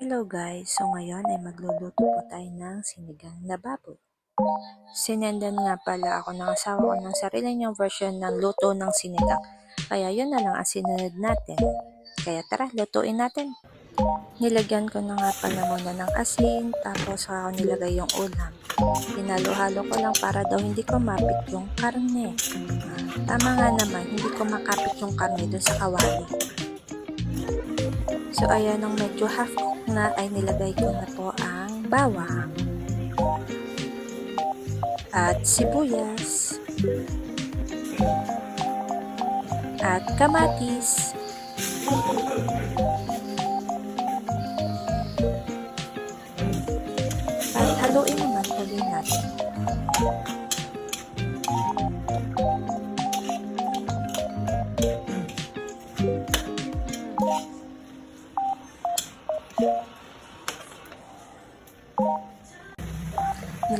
Hello guys, so ngayon ay magluluto po tayo ng sinigang na baboy. Sinendan nga pala ako ng asawa ko ng sarili niyang version ng luto ng sinigang. Kaya yun na lang ang sinunod natin. Kaya tara, lutuin natin. Nilagyan ko na nga pala muna ng asin, tapos saka ko nilagay yung ulam. Hinalo-halo ko lang para daw hindi ko mapit yung karne. Tama nga naman, hindi ko makapit yung karne dun sa kawali. So ayan, nung medyo half cook na ay nilagay ko na po ang bawang at sibuyas at kamatis at haluin naman ulit natin.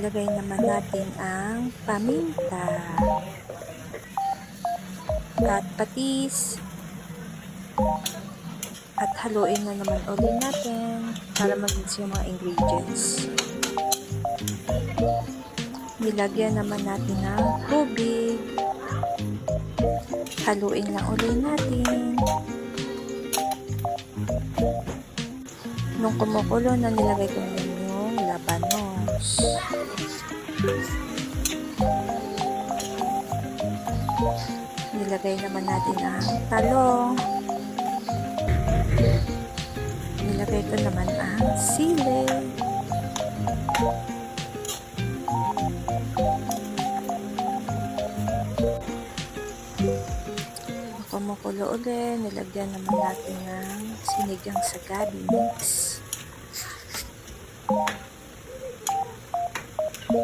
Nilagay naman natin ang paminta at patis at haluin na naman ulit natin para mag-mix yung mga ingredients. Nilagyan naman natin ng tubig. Haluin lang ulit natin. Nung kumukulo na nilagay ko na labanos. Nilagay naman natin ang talong. Nilagay ko naman ang sili. Kumukulo ulit, nilagyan naman natin ng sinigang sa gabi mix. At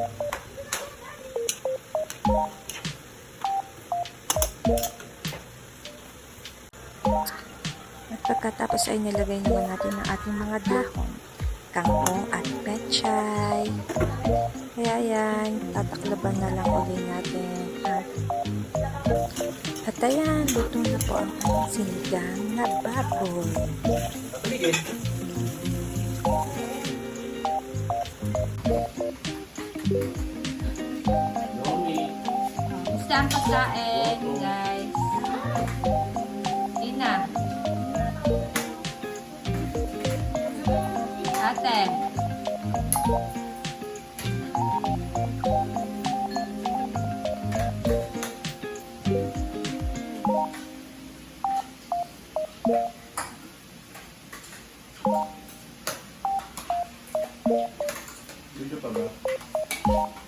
pagkatapos ay nilagay naman natin ang ating mga dahon, kangkong at pechay. Kaya yan, tataklaban na lang ulit natin. At, at ayan, luto na po ang ating sinigang na baboy. Gusto ang pagkain, guys. Ina. Ate. Dito pa?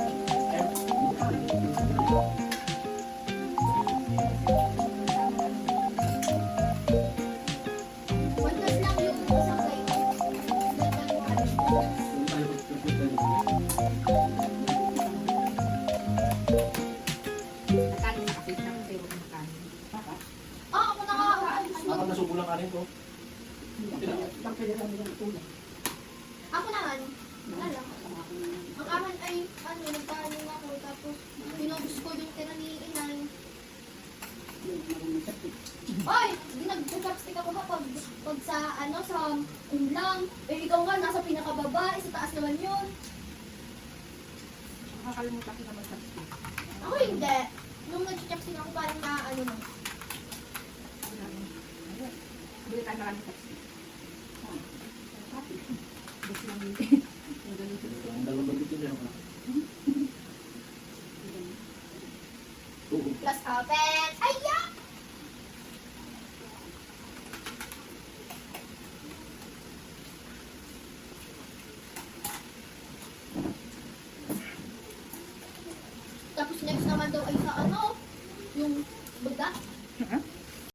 Ako naman, wala. Ang aman ay, ano, nagpaanin ako, tapos pinubos ko yung tira ni inay. Ay, hindi nag-chopstick ako ha pag, pag sa, ano, sa ulam. Eh, ikaw nga, nasa pinakababa, eh, sa taas naman yun. Nakakalimutan ko naman chopstick. Ako hindi. Nung nag-chopstick ako, parang na, ano na. Bili tayo maraming chopstick. Plus open.